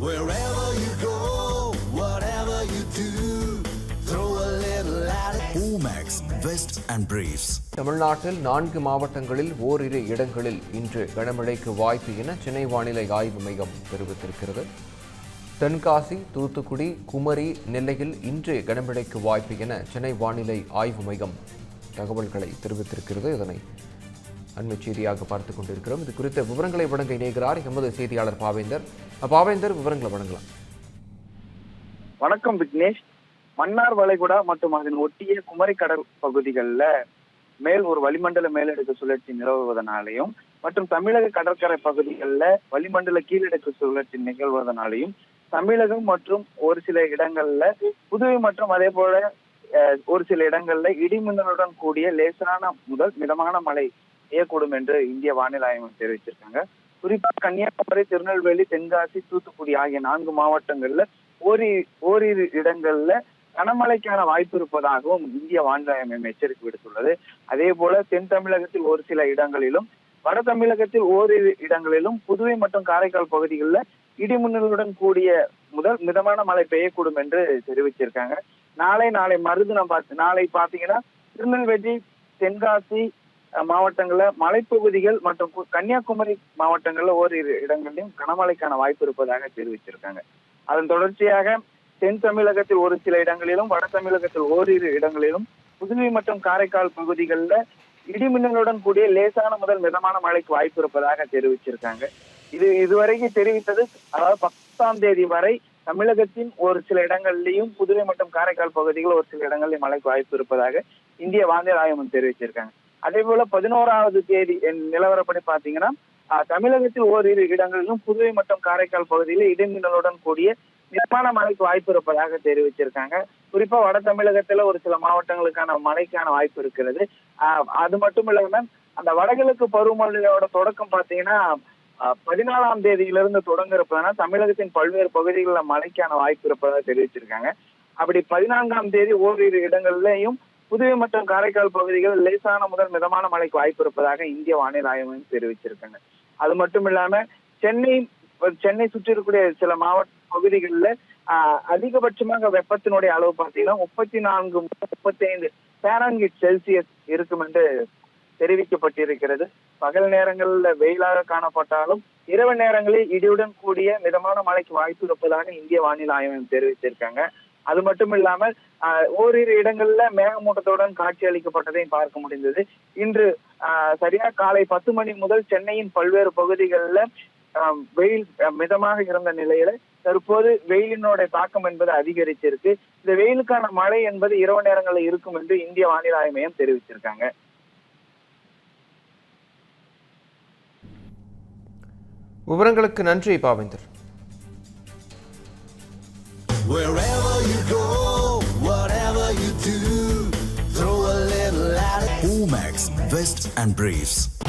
Wherever you go, whatever you do, throw a little at it. Omax, Vest and Briefs. தமிழ்நாட்டில் நான்கு மாவட்டங்களில் ஓரிரு இடங்களில் இன்று கனமழைக்கு வாய்ப்பு என சென்னை வானிலை ஆய்வு மையம் தெரிவித்திருக்கிறது தென்காசி தூத்துக்குடி குமரி நெல்லையில் இன்று கனமழைக்கு வாய்ப்பு என சென்னை வானிலை ஆய்வு மையம் தகவல்களை தெரிவித்திருக்கிறது இதனை அண்மை செய்தியாக பார்த்துக் கொண்டிருக்கிறோம். இது குறித்த விவரங்களை வழங்க இணைகிறார் எமது செய்தியாளர் பாவேந்தர். பாவேந்தர் விவரங்களை வழங்கலாம். வணக்கம் விக்னேஷ். மன்னார் வளைகுடா மற்றும் அதன் ஒட்டிய குமரி கடல் பகுதிகளில் மேல் ஒரு வளிமண்டல மேலடுக்கு சுழற்சி நிலவுவதனாலையும் மற்றும் தமிழக கடற்கரை பகுதிகளில் வளிமண்டல கீழடுக்கு சுழற்சி நிகழ்வதனாலையும் தமிழகம் மற்றும் ஒரு சில இடங்கள்ல புதுவை மற்றும் அதே போல ஒரு சில இடங்கள்ல இடிமின்னலுடன் கூடிய லேசான முதல் மிதமான மழை பெய்யக்கூடும் என்று இந்திய வானிலை ஆய்வு தெரிவிச்சிருக்காங்க. குறிப்பா கன்னியாகுமரி திருநெல்வேலி தென்காசி தூத்துக்குடி ஆகிய நான்கு மாவட்டங்கள்ல ஓரி ஓரிரு இடங்கள்ல கனமழைக்கான வாய்ப்பு இருப்பதாகவும் இந்திய வானிலை ஆய்வு மையம் எச்சரிக்கை விடுத்துள்ளது. அதே போல தென் தமிழகத்தில் ஒரு சில இடங்களிலும் வட தமிழகத்தில் ஓரிரு இடங்களிலும் புதுவை மற்றும் காரைக்கால் பகுதிகளில் இடிமின்னலுடன் கூடிய முதல் மிதமான மழை பெய்யக்கூடும் என்று தெரிவிச்சிருக்காங்க. நாளை நாளை மறுதினம் பார்த்து நாளை பாத்தீங்கன்னா திருநெல்வேலி தென்காசி மாவட்டங்கள்ல மலைப்பகுதிகள் மற்றும் கன்னியாகுமரி மாவட்டங்கள்ல ஓரிரு இடங்களிலும் கனமழைக்கான வாய்ப்பு இருப்பதாக தெரிவிச்சிருக்காங்க. அதன் தொடர்ச்சியாக தென் தமிழகத்தில் ஒரு சில இடங்களிலும் வட தமிழகத்தில் ஓரிரு இடங்களிலும் புதுவை மற்றும் காரைக்கால் பகுதிகளில் இடிமின்னலுடன் கூடிய லேசான முதல் மிதமான மழைக்கு வாய்ப்பு இருப்பதாக தெரிவிச்சிருக்காங்க. இது இதுவரைக்கும் தெரிவித்தது அதாவது பத்தாம் தேதி வரை தமிழகத்தின் ஒரு சில இடங்கள்லயும் புதுவை மற்றும் காரைக்கால் பகுதிகளில் ஒரு சில இடங்களில் மழைக்கு வாய்ப்பு இருப்பதாக இந்திய வானிலை ஆய்வு தெரிவிச்சிருக்காங்க. அதே போல பதினோராவது தேதி என் நிலவரப்படி பாத்தீங்கன்னா தமிழகத்தில் ஓரிரு இடங்களிலும் புதுவை மற்றும் காரைக்கால் பகுதியில இடைமின்னலுடன் கூடிய மிதமான மழைக்கு வாய்ப்பு இருப்பதாக தெரிவிச்சிருக்காங்க. குறிப்பா வட தமிழகத்துல ஒரு சில மாவட்டங்களுக்கான மழைக்கான வாய்ப்பு இருக்கிறது. ஆஹ், அது மட்டும் இல்லாம அந்த வடகிழக்கு பருவமழையோட தொடக்கம் பாத்தீங்கன்னா பதினாலாம் தேதியிலிருந்து தொடங்க இருப்பதனா தமிழகத்தின் பல்வேறு பகுதிகளில் மழைக்கான வாய்ப்பு இருப்பதாக தெரிவிச்சிருக்காங்க. அப்படி பதினான்காம் தேதி ஓரிரு இடங்கள்லயும் புதுவை மற்றும் காரைக்கால் பகுதிகள் லேசான முதல் மிதமான மழைக்கு வாய்ப்பு இருப்பதாக இந்திய வானிலை ஆய்வு மையம் தெரிவிச்சிருக்காங்க அது மட்டும் இல்லாம சென்னை சென்னை சுற்றி இருக்கக்கூடிய சில மாவட்ட பகுதிகளில் அதிகபட்சமாக வெப்பத்தினுடைய அளவு பார்த்தீங்கன்னா முப்பத்தி நான்கு முப்பத்தி ஐந்து பேரன்கிட் செல்சியஸ் இருக்கும் என்று தெரிவிக்கப்பட்டிருக்கிறது. பகல் நேரங்களில் வெயிலாக காணப்பட்டாலும் இரவு நேரங்களில் இடியுடன் கூடிய மிதமான மழைக்கு வாய்ப்பு இருப்பதாக இந்திய வானிலை ஆய்வு தெரிவித்திருக்காங்க. அது மட்டும் இல்லாமல் ஆஹ், ஓரிரு இடங்கள்ல மேகமூட்டத்துடன் காட்சி அளிக்கப்பட்டதையும் பார்க்க முடிந்தது. இன்று ஆஹ், சரியா காலை பத்து மணி முதல் சென்னையின் பல்வேறு பகுதிகளில் வெயில் மிதமாக இருந்த நிலையில தற்போது வெயிலினோட தாக்கம் என்பது அதிகரிச்சிருக்கு. இந்த வெயிலுக்கான மழை என்பது இரவு நேரங்களில் இருக்கும் என்று இந்திய வானிலை ஆய்வு மையம் தெரிவிச்சிருக்காங்க விவரங்களுக்கு நன்றி பாவேந்தர். And Briefs.